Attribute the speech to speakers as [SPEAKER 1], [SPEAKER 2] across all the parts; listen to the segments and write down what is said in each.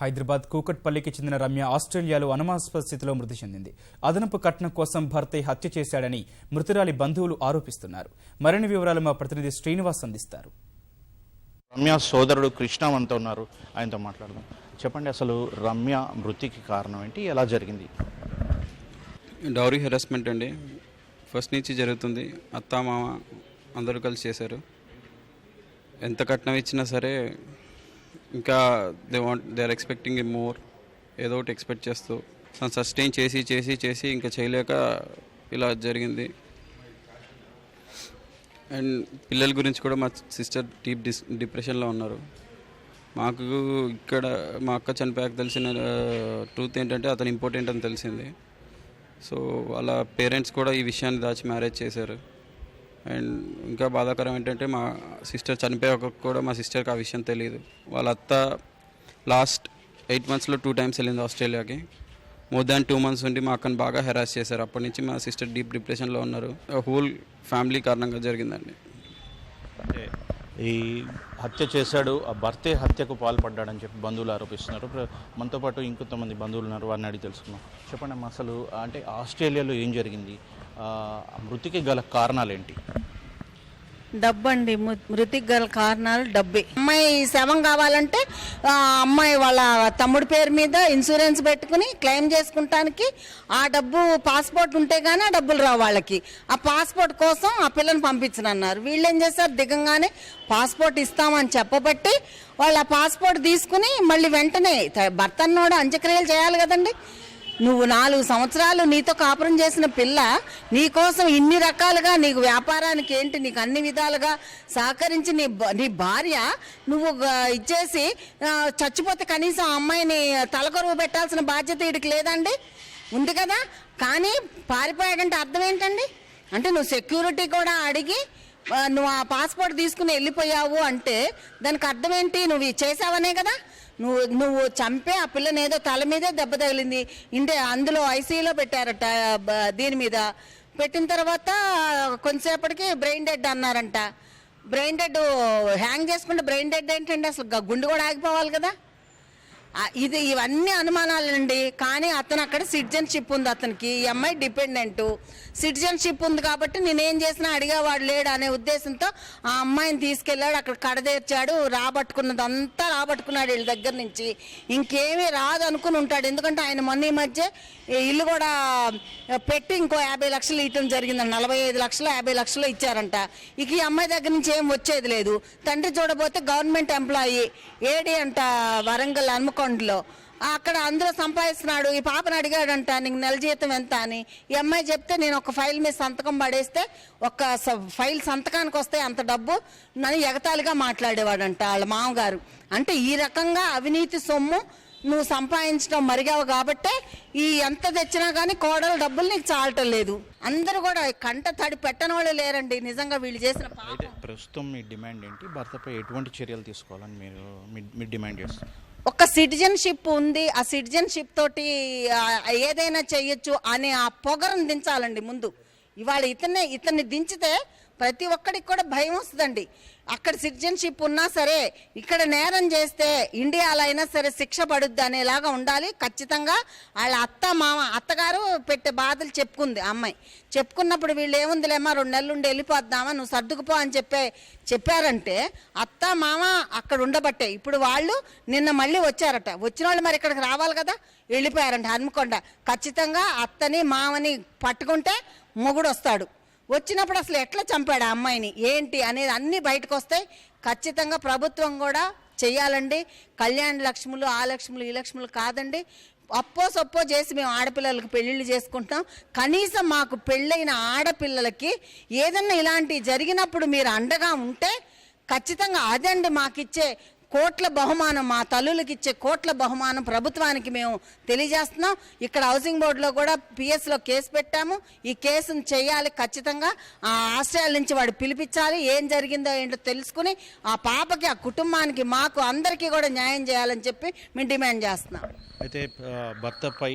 [SPEAKER 1] హైదరాబాద్ కూకట్పల్లికి చెందిన రమ్య ఆస్ట్రేలియాలో అనుమానాస్పద స్థితిలో మృతి చెందింది. అదనపు కట్నం కోసం భర్తే హత్య చేశాడని మృతురాలి బంధువులు ఆరోపిస్తున్నారు. మరిన్ని వివరాలు మా ప్రతినిధి శ్రీనివాస్ అందిస్తారు.
[SPEAKER 2] రమ్య సోదరుడు కృష్ణ మనతో ఉన్నారు. ఆయనతో మాట్లాడదాం. చెప్పండి అసలు రమ్య మృతికి కారణం ఏంటి? ఎలా జరిగింది?
[SPEAKER 3] డౌరీ హెరాస్మెంట్ అండి. ఫస్ట్ నుంచి జరుగుతుంది. అత్త మామ అందరూ కలిసి చేశారు. ఎంత కట్నం ఇచ్చినా సరే ఇంకా they want they are expecting more ఏదో ఒకటి ఎక్స్పెక్ట్ చేస్తూ తను సస్టైన్ చేసి చేసి చేసి ఇంకా చేయలేక ఇలా జరిగింది. అండ్ పిల్లల గురించి కూడా మా సిస్టర్ డీప్ డిస్ డిప్రెషన్లో ఉన్నారు. మాకు ఇక్కడ మా అక్క చనిపోయాక తెలిసిన ట్రూత్ ఏంటంటే అతను ఇంపార్టెంట్ అని తెలిసింది. సో వాళ్ళ పేరెంట్స్ కూడా ఈ విషయాన్ని దాచి మ్యారేజ్ చేశారు. అండ్ ఇంకా బాధాకరం ఏంటంటే మా సిస్టర్ చనిపోయాక కూడా మా సిస్టర్కి ఆ విషయం తెలియదు వాళ్ళ అత్త లాస్ట్ ఎయిట్ మంత్స్లో టూ టైమ్స్ వెళ్ళింది ఆస్ట్రేలియాకి. మోర్ దాన్ టూ మంత్స్ ఉండి మా అక్కను బాగా హెరాస్ చేశారు. అప్పటి నుంచి మా సిస్టర్ డీప్ డిప్రెషన్లో ఉన్నారు. హోల్ ఫ్యామిలీ కారణంగా జరిగిందండి.
[SPEAKER 2] అంటే ఈ హత్య చేశాడు ఆ భర్తే హత్యకు పాల్పడ్డాడని చెప్పి బంధువులు ఆరోపిస్తున్నారు. మనతో పాటు ఇంకొంతమంది బంధువులు ఉన్నారు వారిని అడిగి తెలుసుకున్నాం చెప్పండి అమ్మా అసలు అంటే ఆస్ట్రేలియాలో ఏం జరిగింది? మృతికి గల కారణాలు ఏంటి
[SPEAKER 4] డబ్బండి మృ- మృతికి గల కారణాలు డబ్బే. అమ్మాయి శవం కావాలంటే ఆ అమ్మాయి వాళ్ళ తమ్ముడి పేరు మీద ఇన్సూరెన్స్ పెట్టుకుని క్లెయిమ్ చేసుకుంటానికి ఆ డబ్బు పాస్పోర్ట్ ఉంటే కానీ ఆ డబ్బులు రావు వాళ్ళకి. ఆ పాస్పోర్ట్ కోసం ఆ పిల్లని పంపించనన్నారు. వీళ్ళు ఏం చేశారు? దిగంగానే పాస్పోర్ట్ ఇస్తామని చెప్పబట్టి వాళ్ళు ఆ పాస్పోర్ట్ తీసుకుని మళ్ళీ వెంటనే భర్తన్నోడు భర్త అన్నోడు అంత్యక్రియలు చేయాలి కదండి. నువ్వు నాలుగు సంవత్సరాలు నీతో కాపురం చేసిన పిల్ల నీకోసం ఇన్ని రకాలుగా నీకు వ్యాపారానికి ఏంటి నీకు అన్ని విధాలుగా సహకరించి నీ నీ భార్య నువ్వు ఇచ్చేసి చచ్చిపోతే కనీసం ఆ అమ్మాయిని తలకొరువు పెట్టాల్సిన బాధ్యత వీడికి లేదండి? ఉంది కదా? కానీ పారిపోయాడంటే అర్థం ఏంటండి? అంటే నువ్వు సెక్యూరిటీ కూడా అడిగి నువ్వు ఆ పాస్పోర్ట్ తీసుకుని వెళ్ళిపోయావు అంటే దానికి అర్థం ఏంటి? నువ్వు చేసావనే కదా? నువ్వు నువ్వు చంపే ఆ పిల్లని ఏదో తల మీదే దెబ్బ తగిలింది. ఇంటే అందులో ఐసీయూలో పెట్టారట దీని మీద. పెట్టిన తర్వాత కొంతసేపటికి బ్రెయిన్ డెడ్ అన్నారంట. బ్రెయిన్ డెడ్ హ్యాంగ్ చేసుకుంటే బ్రెయిన్ డెడ్ ఏంటండి అసలు? గుండు గుండె కూడా ఆగిపోవాలి కదా? ఇది ఇవన్నీ అనుమానాలండి. కానీ అతను అక్కడ సిటిజన్షిప్ ఉంది అతనికి. ఈ అమ్మాయి డిపెండెంట్. సిటిజన్షిప్ ఉంది కాబట్టి నేనేం చేసినా అడిగేవాడు లేడు అనే ఉద్దేశంతో ఆ అమ్మాయిని తీసుకెళ్ళాడు. అక్కడ కడదేర్చాడు. రాబట్టుకున్నదంతా రాబట్టుకున్నాడు వీళ్ళ దగ్గర నుంచి. ఇంకేమీ రాదు అనుకుని ఉంటాడు. ఎందుకంటే ఆయన మొన్న ఈ మధ్య ఇల్లు కూడా పెట్టి ఇంకో యాభై లక్షలు ఇవ్వటం జరిగిందండి నలభై ఐదు లక్షలు యాభై లక్షలు ఇచ్చారంట. ఇక ఈ అమ్మాయి దగ్గర నుంచి ఏం వచ్చేది లేదు. తండ్రి చూడబోతే గవర్నమెంట్ ఎంప్లాయీ. ఏడి అంట వరంగల్ హన్మకొండలో అక్కడ అందులో సంపాదిస్తున్నాడు ఈ పాపను అడిగాడంట నీకు నెల జీతం ఎంత? అని. ఈ అమ్మాయి చెప్తే నేను ఒక ఫైల్ మీద సంతకం పడేస్తే ఒక ఫైల్ సంతకానికి వస్తే అంత డబ్బు నన్ను ఎగతాళిగా మాట్లాడేవాడంట వాళ్ళ మామగారు. అంటే ఈ రకంగా అవినీతి సొమ్ము నువ్వు సంపాదించడం మరిగావు కాబట్టే ఈ ఎంత తెచ్చినా కానీ కోడల డబ్బులు నీకు చాలటం లేదు. అందరూ కూడా కంట తడి పెట్టని వాళ్ళు లేరండి. నిజంగా వీళ్ళు చేసిన
[SPEAKER 2] అయితే ప్రస్తుతం మీ డిమాండ్ ఏంటి? భర్తపై ఎటువంటి చర్యలు తీసుకోవాలని మీరు మీ- డిమాండ్ చేస్తారు
[SPEAKER 4] ఒక సిటిజన్షిప్ ఉంది ఆ సిటిజన్షిప్ తోటి ఏదైనా చేయొచ్చు అనే ఆ పొగరుని దించాలండి ముందు. ఇవాళ ఇతనే ఇతన్ని దించితే ప్రతి ఒక్కడికి కూడా భయం వస్తుందండి. అక్కడ సిటిజన్షిప్ ఉన్నా సరే ఇక్కడ నేరం చేస్తే ఇండియాలో అయినా సరే శిక్ష పడుద్ది అనేలాగా ఉండాలి. ఖచ్చితంగా వాళ్ళ అత్త మామ అత్తగారు పెట్టే బాధలు చెప్పుకుంది అమ్మాయి. చెప్పుకున్నప్పుడు వీళ్ళు ఏముందిలేమ్మా రెండు నెలలు ఉండి వెళ్ళిపోద్దామా నువ్వు సర్దుకుపో అని చెప్పే చెప్పారంటే అత్త మామ అక్కడ ఉండబట్టే. ఇప్పుడు వాళ్ళు నిన్న మళ్ళీ వచ్చారట. వచ్చిన వాళ్ళు మరి ఇక్కడికి రావాలి కదా? వెళ్ళిపోయారంట హన్మకొండ. ఖచ్చితంగా అత్తని మామని పట్టుకుంటే మొగుడు వస్తాడు వచ్చినప్పుడు అసలు ఎట్లా చంపాడు ఆ అమ్మాయిని? ఏంటి అనేది అన్నీ బయటకు వస్తాయి ఖచ్చితంగా ప్రభుత్వం కూడా చేయాలండి కళ్యాణ లక్ష్ములు ఆ లక్ష్ములు ఈ లక్ష్ములు కాదండి. అప్పో సొప్పో చేసి మేము ఆడపిల్లలకు పెళ్ళిళ్ళు చేసుకుంటాం కనీసం మాకు పెళ్ళైన ఆడపిల్లలకి ఏదన్నా ఇలాంటివి జరిగినప్పుడు మీరు అండగా ఉంటే ఖచ్చితంగా అదండి మాకిచ్చే కోట్ల బహుమానం మా తల్లులకి ఇచ్చే కోట్ల బహుమానం ప్రభుత్వానికి మేము తెలియజేస్తున్నాం. ఇక్కడ హౌసింగ్ బోర్డులో కూడా పిఎస్లో కేసు పెట్టాము. ఈ కేసును చేయాలి ఖచ్చితంగా. ఆ ఆశ్రయాల నుంచి వాడు పిలిపించాలి. ఏం జరిగిందో ఏంటో తెలుసుకుని ఆ పాపకి ఆ కుటుంబానికి మాకు అందరికీ కూడా న్యాయం చేయాలని చెప్పి మేము డిమాండ్ చేస్తున్నాం.
[SPEAKER 2] అయితే భర్తపై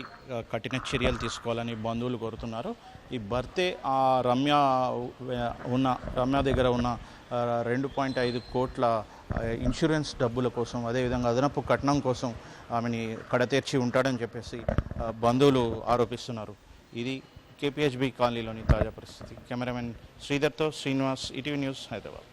[SPEAKER 2] కఠిన చర్యలు తీసుకోవాలని బంధువులు కోరుతున్నారు. ఈ భర్తే ఆ రమ్య ఉన్న రమ్య దగ్గర ఉన్న రెండు పాయింట్ ఐదు కోట్ల ఇన్సూరెన్స్ డబ్బుల కోసం అదేవిధంగా అదనపు కట్నం కోసం ఆమెని కడతీర్చి ఉంటాడని చెప్పేసి బంధువులు ఆరోపిస్తున్నారు. ఇది కేపీహెచ్బి కాలనీలోని తాజా పరిస్థితి. కెమెరామెన్ శ్రీధర్తో శ్రీనివాస్ ఈటీవీ న్యూస్ హైదరాబాద్.